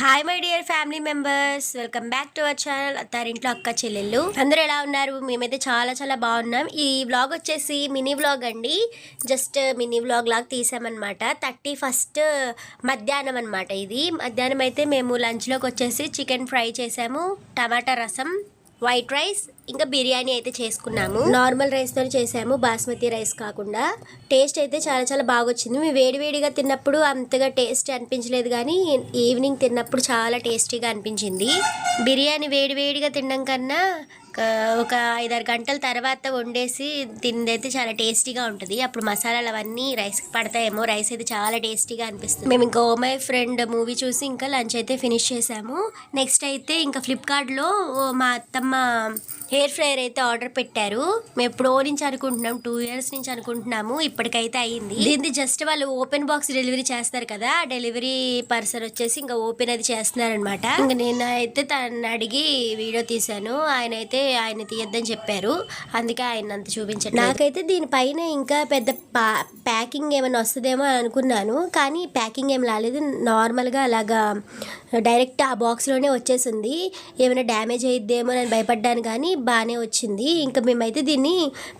Hi my dear family members welcome back to our channel అత్తారింట్లో అక్క చెల్లెళ్ళు అందరూ ఎలా ఉన్నారు? మేమైతే చాలా చాలా బాగున్నాం. ఈ వ్లాగ్ వచ్చేసి మినీ వ్లాగ్ అండి. జస్ట్ మినీ వ్లాగ్ లాగా తీసామన్నమాట. థర్టీ ఫస్ట్ uh, మధ్యాహ్నం అనమాట ఇది. మధ్యాహ్నం అయితే మేము లంచ్లోకి వచ్చేసి చికెన్ ఫ్రై చేసాము. టమాటా రసం. వైట్ రైస్ ఇంకా బిర్యానీ అయితే చేసుకున్నాము. నార్మల్ రైస్తో చేసాము బాస్మతి రైస్ కాకుండా. టేస్ట్ అయితే చాలా చాలా బాగా వచ్చింది మేము వేడివేడిగా తిన్నప్పుడు అంతగా టేస్ట్ అనిపించలేదు కానీ ఈవినింగ్ తిన్నప్పుడు చాలా టేస్టీగా అనిపించింది. బిర్యానీ వేడివేడిగా తినడం కన్నా ఒక- ఐదారు గంటల తర్వాత వండేసి తిందైతే చాలా టేస్టీగా ఉంటుంది. అప్పుడు మసాలాలు అవన్నీ రైస్కి పడతాయేమో రైస్ అయితే చాలా టేస్టీగా అనిపిస్తుంది. మేము ఇంకా మై ఫ్రెండ్ మూవీ చూసి ఇంకా లంచ్ అయితే ఫినిష్ చేసాము. నెక్స్ట్ అయితే ఇంకా ఫ్లిప్కార్ట్లో మా అత్తమ్మ హెయిర్ ఫ్రైర్ అయితే ఆర్డర్ పెట్టారు. మేము ఎప్పుడో నుంచి అనుకుంటున్నాం టూ ఇయర్స్ నుంచి అనుకుంటున్నాము ఇప్పటికైతే అయ్యింది. దీన్ని జస్ట్ వాళ్ళు ఓపెన్ బాక్స్ డెలివరీ చేస్తారు కదా డెలివరీ పర్సన్ వచ్చేసి ఇంకా ఓపెన్ అది చేస్తున్నారనమాట ఇంకా నేను అయితే తను అడిగి వీడియో తీశాను ఆయన అయితే ఆయన తీయద్దని చెప్పారు. అందుకే ఆయన అంత చూపించండి నాకైతే దీనిపైన ఇంకా పెద్ద ప్యాకింగ్ ఏమైనా వస్తుందేమో అని అనుకున్నాను. కానీ ప్యాకింగ్ ఏం రాలేదు. నార్మల్గా అలాగా డైరెక్ట్ ఆ బాక్స్లోనే వచ్చేసింది. ఏమైనా డ్యామేజ్ అయ్యిద్దేమో అని భయపడ్డాను కానీ బాగానే వచ్చింది. ఇంకా మేమైతే దీన్ని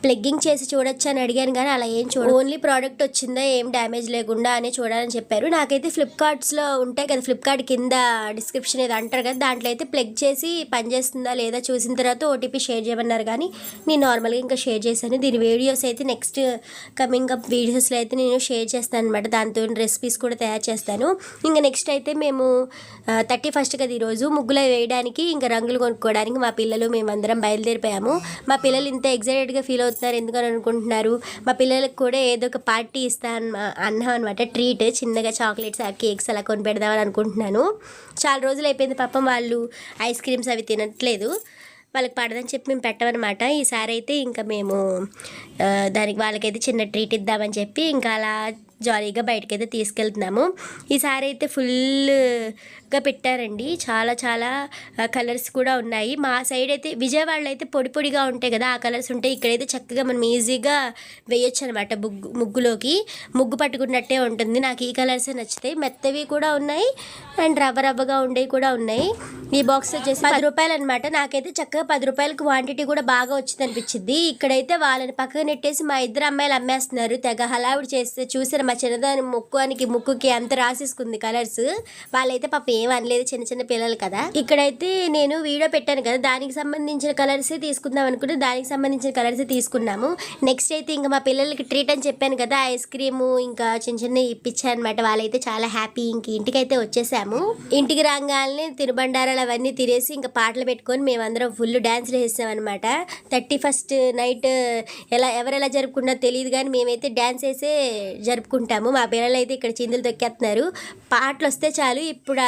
ప్లగ్గింగ్ చేసి చూడొచ్చు అని అడిగాను కానీ అలా ఏం చూడ ఓన్లీ ప్రోడక్ట్ వచ్చిందా ఏం డ్యామేజ్ లేకుండా అని చూడాలని చెప్పారు. నాకైతే ఫ్లిప్కార్ట్స్లో ఉంటాయి కదా ఫ్లిప్కార్ట్ కింద డిస్క్రిప్షన్ ఏదో అంటారు కదా దాంట్లో అయితే ప్లగ్ చేసి పనిచేస్తుందా లేదా చూసిన తర్వాత ఓటీపీ షేర్ చేయమన్నారు కానీ నేను నార్మల్గా ఇంకా షేర్ చేశాను. దీని వీడియోస్ అయితే నెక్స్ట్ కమింగ్ అప్ వీడియోస్లో అయితే నేను షేర్ చేస్తాను అనమాట దాంతో రెసిపీస్ కూడా తయారు చేస్తాను. ఇంకా నెక్స్ట్ అయితే మేము థర్టీ ఫస్ట్ కదా ఈరోజు ముగ్గులు వేయడానికి ఇంకా రంగులు కొనుక్కోవడానికి మా పిల్లలు మేమందరం బయలుదేరిపోయాము. మా పిల్లలు ఇంత ఎగ్జైటెడ్గా ఫీల్ అవుతున్నారు ఎందుకని అనుకుంటున్నారు? మా పిల్లలకు కూడా ఏదో ఒక పార్టీ ఇస్తాను అన్నాం అనమాట ట్రీట్ చిన్నగా చాక్లెట్స్ కేక్స్ అలా కొని పెడదామని అనుకుంటున్నాను. చాలా రోజులు అయిపోయింది పాపం వాళ్ళు ఐస్ క్రీమ్స్ అవి తినట్లేదు. వాళ్ళకి పడదని చెప్పి మేము పెట్టమన్నమాట. ఈసారి అయితే ఇంకా మేము దానికి వాళ్ళకైతే చిన్న ట్రీట్ ఇద్దామని చెప్పి ఇంకా అలా జాలీగా బయటకైతే తీసుకెళ్తున్నాము. ఈసారి అయితే ఫుల్గా పెట్టారండి. చాలా చాలా కలర్స్ కూడా ఉన్నాయి. మా సైడ్ అయితే విజయవాడలో అయితే పొడి పొడిగా ఉంటాయి కదా ఆ కలర్స్ ఉంటాయి ఇక్కడైతే చక్కగా మనం ఈజీగా వేయొచ్చు అనమాట ముగ్గు ముగ్గులోకి. ముగ్గు పట్టుకున్నట్టే ఉంటుంది. నాకు ఈ కలర్సే నచ్చుతాయి మెత్తవి కూడా ఉన్నాయి అండ్ రవ్వ రవ్వగా ఉండేవి కూడా ఉన్నాయి. ఈ బాక్స్ వచ్చేసి పది రూపాయలు అనమాట నాకైతే చక్కగా పది రూపాయల క్వాంటిటీ కూడా బాగా వచ్చింది అనిపించింది ఇక్కడైతే వాళ్ళని పక్కన నెట్టేసి మా ఇద్దరు అమ్మాయిలు అమ్మేస్తున్నారు. తెగ హలావిడి చేస్తే చూసారు మా చిన్నదాని ముక్కునికి ముక్కుకి అంత రాసేసుకుంది కలర్స్. వాళ్ళైతే పాప ఏం అనలేదు చిన్న చిన్న పిల్లలు కదా. ఇక్కడైతే నేను వీడియో పెట్టాను కదా దానికి సంబంధించిన కలర్సే తీసుకుందాం అనుకుంటే దానికి సంబంధించిన కలర్సే తీసుకున్నాము. నెక్స్ట్ అయితే ఇంకా మా పిల్లలకి ట్రీట్ అని చెప్పాను కదా ఐస్ క్రీము ఇంకా చిన్న చిన్న ఇప్పించాను అనమాట వాళ్ళైతే చాలా హ్యాపీ ఇంక ఇంటికైతే వచ్చేసాము. ఇంటికి రాగానే తినుబండారాలు అవన్నీ తినేసి ఇంకా పాటలు పెట్టుకొని మేమందరం ఫుల్ డ్యాన్స్ వేసాం అనమాట థర్టీ ఫస్ట్ నైట్ ఎలా ఎవరెలా జరుపుకున్నా తెలియదు కానీ మేమైతే డ్యాన్స్ వేసే జరుపుకుంటాం. చేసుకుంటాము మా పిల్లలు అయితే ఇక్కడ చిందులు తొక్కేస్తున్నారు పాటలు వస్తే చాలు. ఇప్పుడు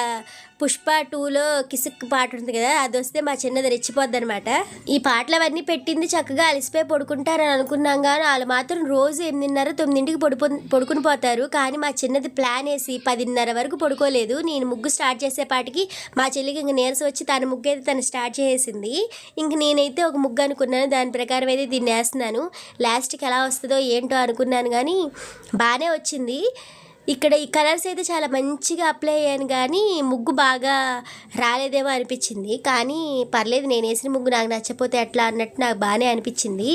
పుష్ప టూలో కిసుక్ పాట ఉంటుంది కదా అది వస్తే మా చిన్నది రెచ్చిపోద్ది అనమాట ఈ పాటలు అవన్నీ పెట్టింది చక్కగా అలసిపోయి పడుకుంటారని అనుకున్నాం కానీ వాళ్ళు మాత్రం రోజు ఎనిమిదిన్నర తొమ్మిదింటికి పడుకో పడుకుని పోతారు. కానీ మా చిన్నది ప్లాన్ వేసి పదిన్నర వరకు పడుకోలేదు. నేను ముగ్గు స్టార్ట్ చేసే పాటికి మా చెల్లికి ఇంక నీరసం వచ్చి తన ముగ్గు అయితే తను స్టార్ట్ చేసేసింది. ఇంక నేనైతే ఒక ముగ్గు అనుకున్నాను. దాని ప్రకారం అయితే దీన్ని వేస్తున్నాను. లాస్ట్కి ఎలా వస్తుందో ఏంటో అనుకున్నాను కానీ బాగానే వచ్చింది. ఇక్కడ ఈ కలర్స్ అయితే చాలా మంచిగా అప్లై అయ్యాను కానీ ముగ్గు బాగా రాలేదేమో అనిపించింది. కానీ పర్లేదు నేను వేసిన ముగ్గు నాకు నచ్చపోతే ఎట్లా అన్నట్టు నాకు బాగానే అనిపించింది.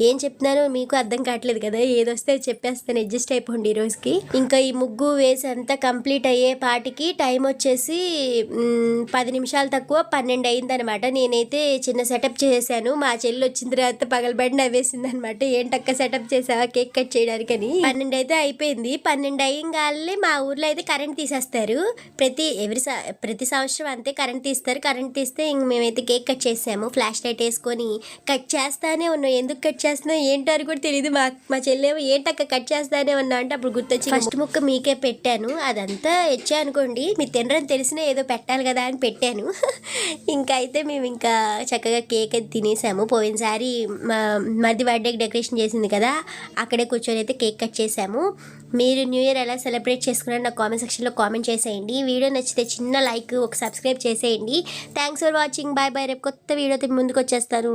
ఏం చెప్తున్నానో మీకు అర్థం కావట్లేదు కదా? ఏదొస్తే చెప్పేస్తాను. అడ్జస్ట్ అయిపోండి ఈరోజుకి రోజుకి. ఇంకా ఈ ముగ్గు వేసి అంతా కంప్లీట్ అయ్యే పాటికి టైం వచ్చేసి పది నిమిషాలు తక్కువ పన్నెండు అయిందనమాట. నేనైతే చిన్న సెటప్ చేశాను మా చెల్లి వచ్చిన తర్వాత పగలబడి నవ్వేసింది అనమాట ఏంటక్క సెటప్ చేసావా? కేక్ కట్ చేయడానికని. పన్నెండు అయితే అయిపోయింది. పన్నెండు అయ్యంగానే మా ఊర్లో అయితే కరెంట్ తీసేస్తారు. ప్రతి ఎవరి ప్రతి సంవత్సరం అంతే కరెంట్ తీస్తారు. కరెంట్ తీస్తే ఇంక మేమైతే కేక్ కట్ చేసాము ఫ్లాష్ లైట్ వేసుకొని కట్ చేస్తానే ఉన్నాం. ఎందుకు కట్ చేస్తున్నావు ఏంటో అని కూడా తెలియదు మా మా చెల్లెమో ఏంటక్క కట్ చేస్తానే ఉన్నా అంటే అప్పుడు గుర్తొచ్చి ఫస్ట్ ముక్క మీకే పెట్టాను. అదంతా ఇచ్చా అనుకోండి. మీరు తినరని తెలిసినా ఏదో పెట్టాలి కదా అని పెట్టాను. ఇంకా అయితే మేము ఇంకా చక్కగా కేక్ అయితే తినేసాము. పోయినసారి మా మరిది బర్త్డేకి డెకరేషన్ చేసింది కదా అక్కడే కూర్చొని అయితే కేక్ కట్ చేసాము. మీరు న్యూ ఇయర్ ఎలా సెలబ్రేట్ చేసుకున్నారో నా కామెంట్ సెక్షన్లో కామెంట్ చేసేయండి. వీడియో నచ్చితే చిన్న లైక్ ఒక సబ్స్క్రైబ్ చేసేయండి. Thanks for watching bye bye రేపు కొత్త వీడియోతో ముందుకు వచ్చేస్తారు